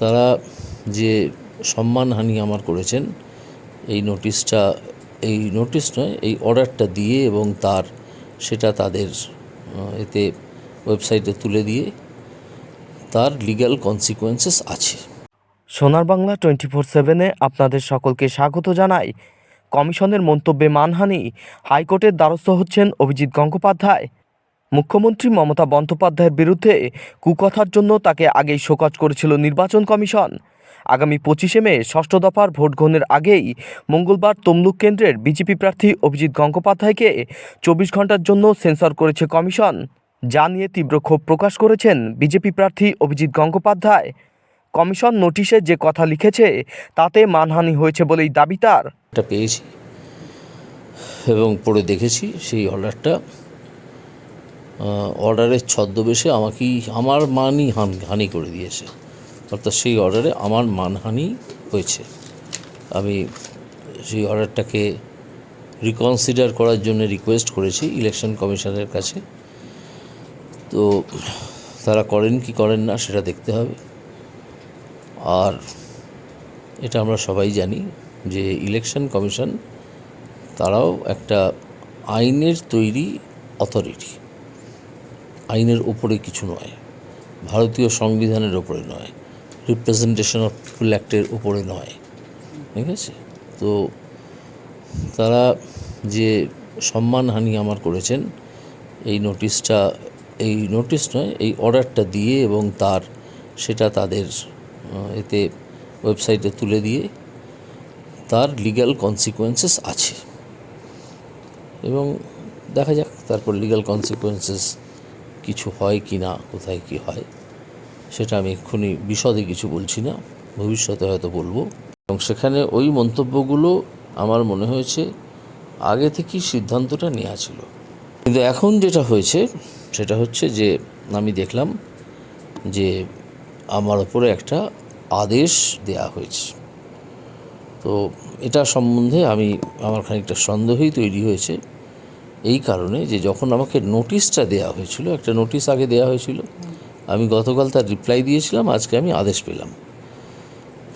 তারা যে সম্মানহানি আমার করেছেন, এই নোটিশটা, এই নোটিশ নয়, এই অর্ডারটা দিয়ে এবং তার, সেটা তাদের এতে ওয়েবসাইটে তুলে দিয়ে তার লিগ্যাল কনসিকোয়েন্সেস আছে। সোনার বাংলা টোয়েন্টি ফোর সেভেনে আপনাদের সকলকে স্বাগত জানাই। কমিশনের মন্তব্যে মানহানি, হাইকোর্টের দ্বারস্থ হচ্ছেন অভিজিৎ গঙ্গোপাধ্যায়। মুখ্যমন্ত্রী মমতা বন্দ্যোপাধ্যায়ের বিরুদ্ধে কুকথার জন্য তাকে আগেই শোকজ করেছিল নির্বাচন কমিশন। আগামী পঁচিশে মে, ষষ্ঠ দফার ভোট গ্রহণের আগেই মঙ্গলবার তমলুক কেন্দ্রের বিজেপি প্রার্থী অভিজিৎ গঙ্গোপাধ্যায়কে চব্বিশ ঘণ্টার জন্য সেন্সর করেছে কমিশন, যা নিয়ে তীব্র ক্ষোভ প্রকাশ করেছেন বিজেপি প্রার্থী অভিজিৎ গঙ্গোপাধ্যায়। কমিশন নোটিশে যে কথা লিখেছে, তাতে মানহানি হয়েছে বলেই দাবি তার। পেয়েছি এবং পড়ে দেখেছি সেই অর্ডারটা অর্ডারের ছদ্মবেশে আমাকেই আমার মানই হান- করে দিয়েছে। অর্থাৎ সেই অর্ডারে আমার মানহানি হয়েছে। আমি সেই অর্ডারটাকে রিকনসিডার করার জন্য রিকোয়েস্ট করেছি ইলেকশন কমিশনের কাছে। তো তারা করেন কি করেন না সেটা দেখতে হবে। আর এটা আমরা সবাই জানি যে ইলেকশন কমিশন তারাও একটা আইনের তৈরি অথরিটি আইনের ওপরে কিছু নয়, ভারতীয় সংবিধানের ওপরে নয় রিপ্রেজেন্টেশন অফ পিপুল অ্যাক্টের উপরে নয়। ঠিক আছে? তো তারা যে সম্মানহানি আমার করেছেন, এই নোটিশটা এই নোটিশ নয়, এই অর্ডারটা দিয়ে এবং তার, সেটা তাদের এতে ওয়েবসাইটে তুলে দিয়ে তার লিগ্যাল কনসিকোয়েন্সেস আছে। এবং দেখা যাক, তারপর লিগ্যাল কনসিকোয়েন্সেস কিছু হয় কি না, কোথায় কি হয়, সেটা আমি এক্ষুনি বিশদে কিছু বলছি না, ভবিষ্যতে হয়তো বলব। এবং সেখানে ওই মন্তব্যগুলো আমার মনে হয়েছে আগে থেকেই সিদ্ধান্তটা নেওয়া ছিল। কিন্তু এখন যেটা হয়েছে, সেটা হচ্ছে যে আমি দেখলাম যে আমার ওপরে একটা আদেশ দেয়া হয়েছে। তো এটা সম্বন্ধে আমি আমার খানিকটা সন্দেহই তৈরি হয়েছে। এই কারণে যে যখন আমাকে নোটিশটা দেয়া হয়েছিল, একটা নোটিশ আগে দেয়া হয়েছিল, আমি গতকাল তার রিপ্লাই দিয়েছিলাম, আজকে আমি আদেশ পেলাম।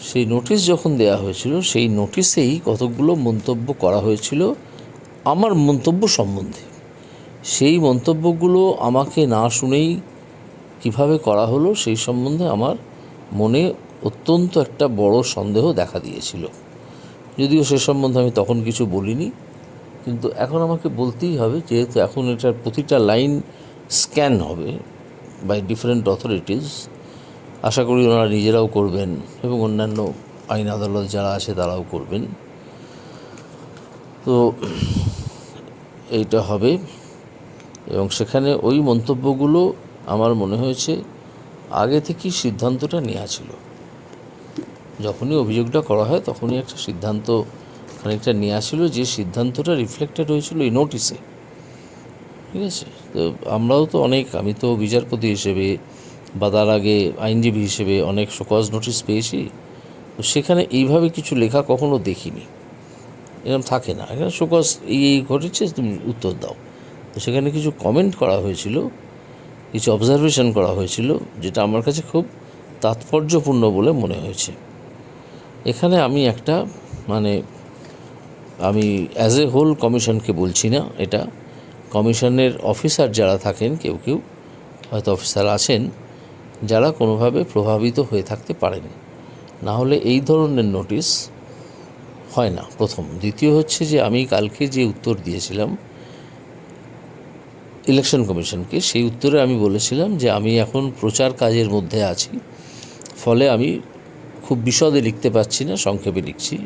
সেই নোটিশ যখন দেয়া হয়েছিল, সেই নোটিশেই কতকগুলো মন্তব্য করা হয়েছিল আমার মন্তব্য সম্বন্ধে। সেই মন্তব্যগুলো আমাকে না শুনেই কীভাবে করা হলো, সেই সম্বন্ধে আমার মনে অত্যন্ত একটা বড় সন্দেহ দেখা দিয়েছিল। যদিও সে সম্বন্ধে আমি তখন কিছু বলিনি। কিন্তু এখন আমাকে বলতেই হবে যেহেতু এখন এটার প্রতিটা লাইন স্ক্যান হবে বাই ডিফারেন্ট অথরিটিস আশা করি ওনারা নিজেরাও করবেন এবং অন্যান্য আইন আদালত যারা আছে তারাও করবেন। তো এইটা হবে এবং সেখানে ওই মন্তব্যগুলো আমার মনে হয়েছে আগে থেকেই সিদ্ধান্তটা নেওয়া ছিল। যখনই অভিযোগটা করা হয় তখনই একটা সিদ্ধান্ত খানিকটা নেওয়া ছিল যে সিদ্ধান্তটা রিফ্লেক্টেড হয়েছিল এই নোটিশে ঠিক আছে? তো আমরাও তো অনেক, আমি তো বিচারপতি হিসেবে বা তার আগে আইনজীবী হিসেবে অনেক শোকজ নোটিশ পেয়েছি। তো সেখানে এইভাবে কিছু লেখা কখনো দেখিনি। এরকম থাকে না। এখানে শোকজ এই এই ঘটেছে, তুমি উত্তর দাও। তো সেখানে কিছু কমেন্ট করা হয়েছিল, কিছু অবজারভেশন করা হয়েছিল, যেটা আমার কাছে খুব তাৎপর্যপূর্ণ বলে মনে হয়েছে। এখানে আমি একটা মানে আমি অ্যাজ এ হোল কমিশনকে বলছি না, এটা কমিশনের অফিসার যারা থাকেন, কেউ কেউ হয়তো অফিসার আছেন, যারা কোনোভাবে প্রভাবিত হয়ে থাকতে পারেন। না হলে এই ধরনের নোটিশ হয় না, প্রথম। দ্বিতীয় হচ্ছে যে, আমি কালকে যে উত্তর দিয়েছিলাম ইলেকশন কমিশনকে, সেই উত্তরে আমি বলেছিলাম যে, আমি এখন প্রচার কাজের মধ্যে আছি, ফলে আমি খুব বিশদে লিখতে পারছি না, সংক্ষেপে লিখছি।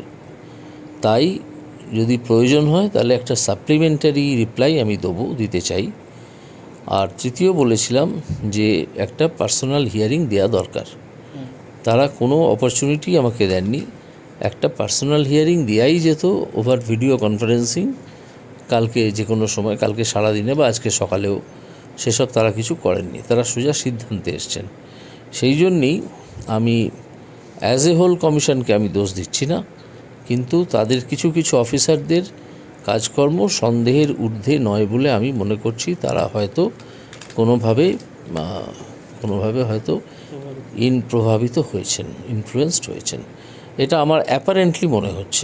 তাই যদি প্রয়োজন হয়, তাহলে একটা সাপ্লিমেন্টারি রিপ্লাই আমি দেবো, দিতে চাই। আর তৃতীয় বলেছিলাম যে, একটা পার্সোনাল হিয়ারিং দেওয়া দরকার। তারা কোনো অপরচুনিটি আমাকে দেননি। একটা পার্সোনাল হিয়ারিং দেওয়াই যেত ওভার ভিডিও কনফারেন্সিং কালকে যে কোনো সময়, কালকে সারাদিনে বা আজকে সকালেও সেসব তারা কিছু করেননি। তারা সোজা সিদ্ধান্তে এসছেন। সেই জন্যেই আমি অ্যাজ এ হোল কমিশনকে আমি দোষ দিচ্ছি না। কিন্তু তাদের কিছু কিছু অফিসারদের কাজকর্ম সন্দেহের ঊর্ধ্বে নয় বলে আমি মনে করছি। তারা হয়তো কোনোভাবে কোনোভাবে হয়তো ইন প্রভাবিত হয়েছেন ইনফ্লুয়েসড হয়েছেন। এটা আমার অ্যাপারেন্টলি মনে হচ্ছে।